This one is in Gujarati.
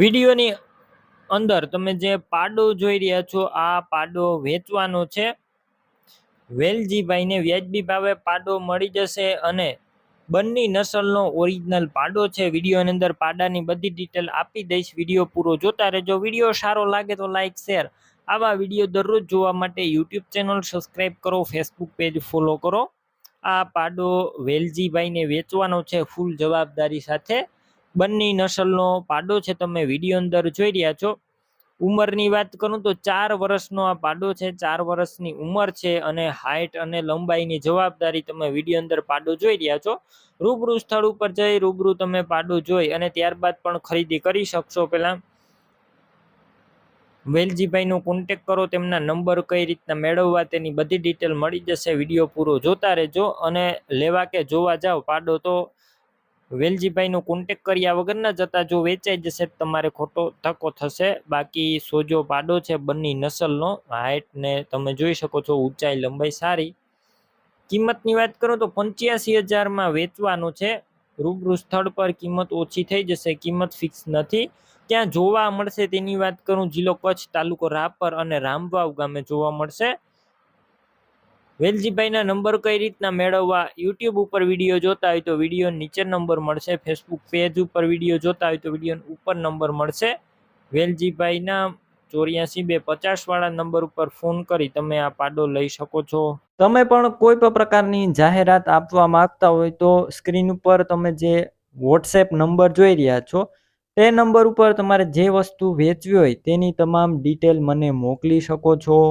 વિડીયોની અંદર તમે જે પાડો જોઈ રહ્યા છો, આ પાડો વેચવાનો છે. વેલજીભાઈને વ્યાજબી ભાવે પાડો મળી જશે અને બંને નસલનો ઓરિજિનલ પાડો છે. વિડીયોની અંદર પાડાની બધી ડિટેલ આપી દઈશ. વીડિયો પૂરો જોતા રહેજો. વીડિયો સારો લાગે તો લાઇક શેર આવા વીડિયો દરરોજ જોવા માટે યુટ્યુબ ચેનલ સબસ્ક્રાઈબ કરો ફેસબુક પેજ ફોલો કરો. આ પાડો વેલજીભાઈને વેચવાનો છે, ફૂલ જવાબદારી સાથે. બંને નસલનો પાડો છે તમે વીડિયો અંદર જોઈ રહ્યા છો. ઉંમરની વાત કરું તો ચાર વર્ષનો આ પાડો છે, ચાર વર્ષની ઉંમર છે અને હાઇટ અને લંબાઈની જવાબદારી તમે વીડિયો અંદર પાડો જોઈ રહ્યા છો. રૂબરૂ સ્થળ ઉપર જઈ રૂબરૂ તમે પાડો જોઈ અને ત્યારબાદ પણ ખરીદી કરી શકશો પહેલાં. વેલજીભાઈનો કોન્ટેક કરો, તેમના નંબર કઈ રીતના મેળવવા તેની બધી ડિટેલ મળી જશે. વીડિયો પૂરો જોતા રહેજો અને લેવા કે જોવા જાઓ પાડો તો વેલજીભાઈનો કોન્ટેક કર્યા વગર ના જતા જો વેચાઈ જશે તમારે ખોટો ધક્કો થશે. બાકી સોજો પાડો છે બંને નસલનો. હાઇટને તમે જોઈ શકો છો, ઊંચાઈ, લંબાઈ સારી. કિંમતની વાત કરો તો પંચ્યાસી હજારમાં વેચવાનું છે. રૂબરૂ સ્થળ પર કિંમત ઓછી થઈ જશે, કિંમત ફિક્સ નથી. ત્યાં જોવા મળશે તેની વાત કરું, જિલ્લો કચ્છ તાલુકો રાપર અને રામવાવ ગામે જોવા મળશે. વેલજીભાઈના નંબર કઈ રીતના મેળવવા યુટ્યુબ ઉપર વીડિયો જોતા હોય તો વીડિયો નીચે નંબર મળશે ફેસબુક પેજ ઉપર વીડિયો જોતા હોય તો વીડિયો ઉપર નંબર મળશે. વેલજીભાઈના ચોર્યાસી બે પચાસ વાળા નંબર ઉપર ફોન કરી તમે આ પાડો લઈ શકો છો. તમે પણ કોઈ પણ પ્રકારની જાહેરાત આપવા માંગતા હોય તો સ્ક્રીન ઉપર તમે જે વોટ્સએપ નંબર જોઈ રહ્યા છો, તે નંબર ઉપર તમારે જે વસ્તુ વેચવી હોય તેની તમામ ડિટેલ મને મોકલી શકો છો.